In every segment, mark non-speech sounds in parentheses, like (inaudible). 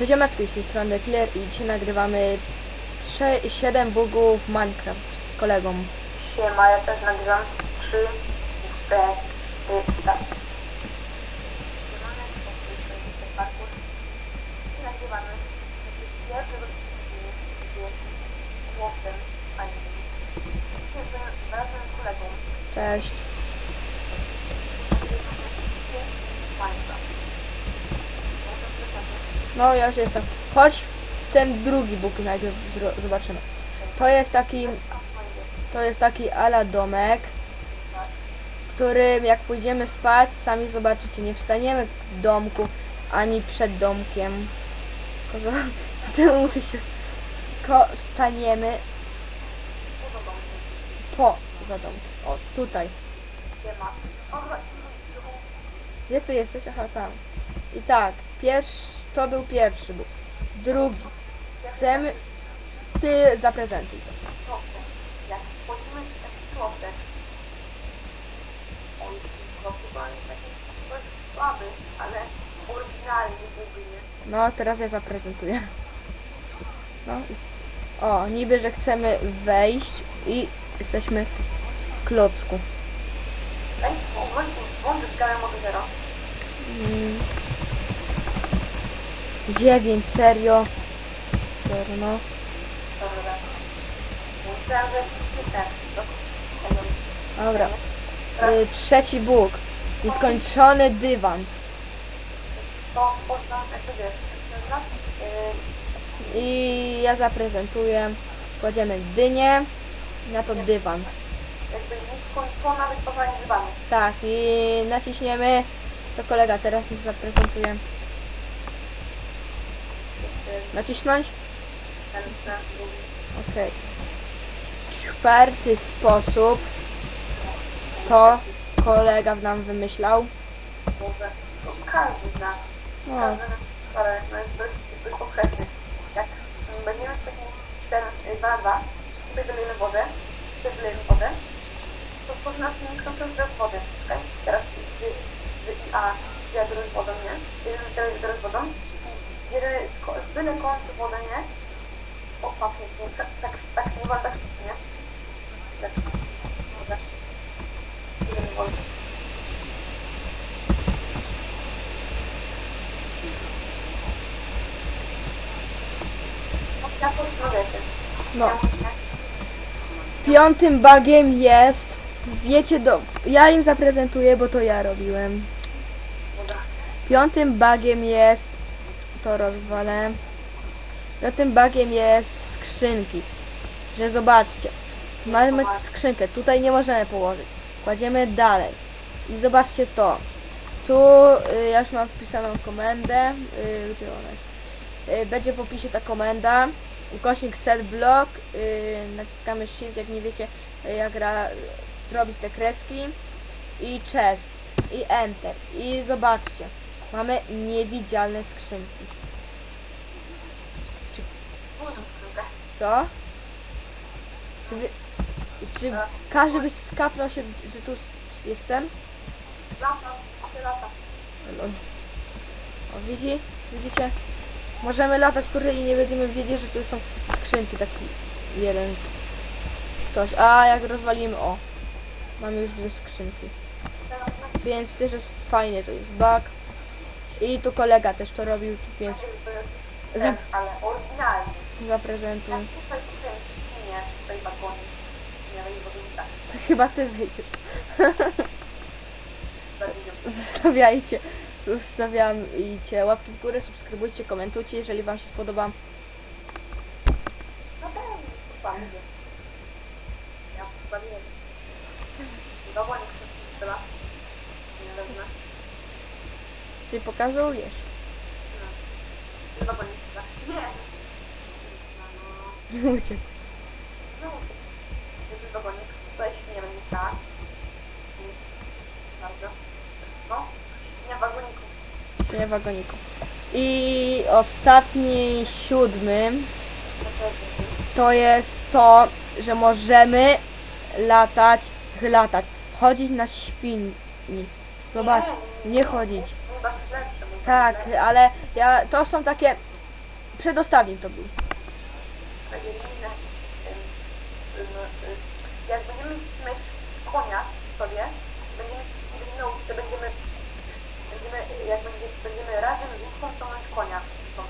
Cześć ziomeczki, z tej strony Clear i dzisiaj nagrywamy 7 bugów Minecraft z kolegą. Siema, ja też nagrywam 3, 4, start. Dzisiaj nagrywamy jakiś pierwszy odcinek z głosem Ani. Dzisiaj byłem wraz z moim kolegą Cześć. No ja już jestem. Chodź w ten drugi bug najpierw zobaczymy. To jest taki, to jest taki ala domek, którym jak pójdziemy spać, sami zobaczycie, nie wstaniemy w domku, ani przed domkiem. Tylko za- (laughs) Potem uczy się. Ko domem. po za domkiem. O, tutaj. Gdzie ty jesteś? Aha, tam. I tak, pierwszy, to był pierwszy bóg. Drugi. Chcemy, ty zaprezentuj to. Jak wchodzimy w taki klocek, on jest chyba taki dość słaby, ale oryginalny byłby, nie? No, teraz ja zaprezentuję. No. O, niby, że chcemy wejść i jesteśmy w klocku. 9, serio. Serio. Dobra. Y, trzeci Bóg. Nieskończony dywan. To można, jak to I ja zaprezentuję. Kładziemy dynię, na to dywan. Jakby nieskończona wytwarzanie dywanu. Tak, i naciśniemy. To kolega teraz mi zaprezentuje. Nacisnąć? Okej. Czwarty sposób to kolega nam wymyślał. Każdy zna. No, Każdy ale no jest dość, dość powszechny. Jak będziemy mieć taki 4, 2 na 2, tutaj wylejemy wodę, tutaj wylejemy wodę, to stworzy nam się nieskończony zbiór wody. Okay? Teraz wy, wy a wiadro z wodą, nie? Bierzemy teraz wiadro z wodą bierzemy z, byle kątu wodę, nie? O, papie, nie? Tak, tak, tak, nie wolno tak szybko, nie? Tak. Ja. No. Piątym bugiem jest. Wiecie, do, ja im zaprezentuję, bo to ja robiłem. Piątym bugiem jest. To rozwalę. Piątym bugiem jest skrzynki. Że zobaczcie. Mamy skrzynkę. Tutaj nie możemy położyć. Kładziemy dalej. I zobaczcie to. Tu y, ja już mam wpisaną komendę. Y, gdzie ona jest? Y, będzie w opisie ta komenda. Ukośnik set block. Y, naciskamy shift, jak nie wiecie y, jak ra, zrobić te kreski. I chest. I enter. I zobaczcie. Mamy niewidzialne skrzynki. Skrzynkę. Co? Czy, wy, czy każdy by skapnął się, że tu jestem? Lata, trzy lata. O, widzi? Widzicie? Możemy latać kurde i nie będziemy wiedzieć, że tu są skrzynki, taki jeden ktoś. A jak rozwalimy, o, mamy już dwie skrzynki. Na Więc też jest fajnie, to jest bug. I tu kolega też to robił, to jest Za- ale oryginalny. zaprezentuj. Jak tutaj tutaj świnie, tutaj bagonie. Nie wiem, bo to tak. Chyba ty wyjdziesz. Zostawiajcie, zostawiajcie łapki w górę, subskrybujcie, komentujcie, jeżeli wam się spodoba. No pewnie, się. Ja. Dobra, nie Ty pokazujesz. No. Dobra, nie. Nie! Uciekł. no. To jest wagonik. Tutaj świnia będzie stała. Mm, Bardzo. No, świnia w wagoniku. Nie wagoniku. I ostatni, siódmy, To to jest to jest to, że możemy latać, latać, chodzić na świni. Zobacz, Nie, nie, nie. nie chodzić. Nie, wasz jest lepszy. mój Tak, ale ja, to są takie przedostatni to był. Będzie inne. Jak będziemy mieć konia przy sobie, będziemy będziemy na ulicy, będziemy, będziemy jak będzie, będziemy razem z łódką ciągnąć konia stąd.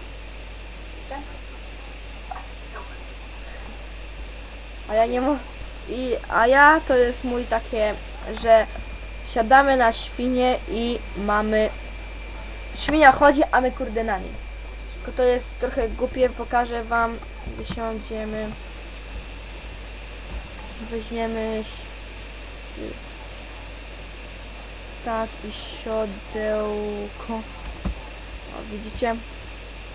Widzicie? Tak. A ja nie mo... I, a ja to jest mój takie, że siadamy na świnie i mamy... Świnia chodzi, a my kurde na. Tylko to jest trochę głupie, pokażę wam. Wysiądziemy. Weźmiemy... Tak, i siodełko. O, widzicie?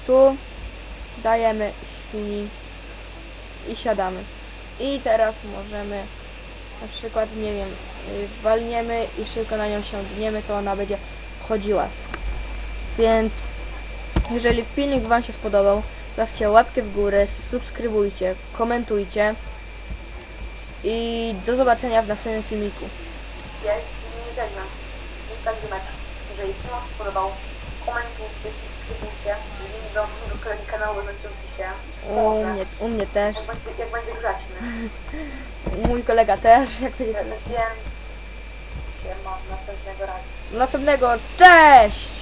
Tu dajemy świni i siadamy. I teraz możemy na przykład, nie wiem, y, walniemy i szybko na nią siądniemy, to ona będzie chodziła. Więc jeżeli filmik Wam się spodobał, dawcie łapkę w górę, subskrybujcie, komentujcie i do zobaczenia w następnym filmiku. Ja się nie żegnam. I tak mecz. Jeżeli film Wam się spodobał, komentujcie, subskrybujcie. Link do mojego kanału będzie w opisie. U mnie, u mnie też, Jak będzie, jak będzie grzeczny. (laughs) mój kolega też, jak będzie. Więc się ma następnego razu. Następnego, cześć!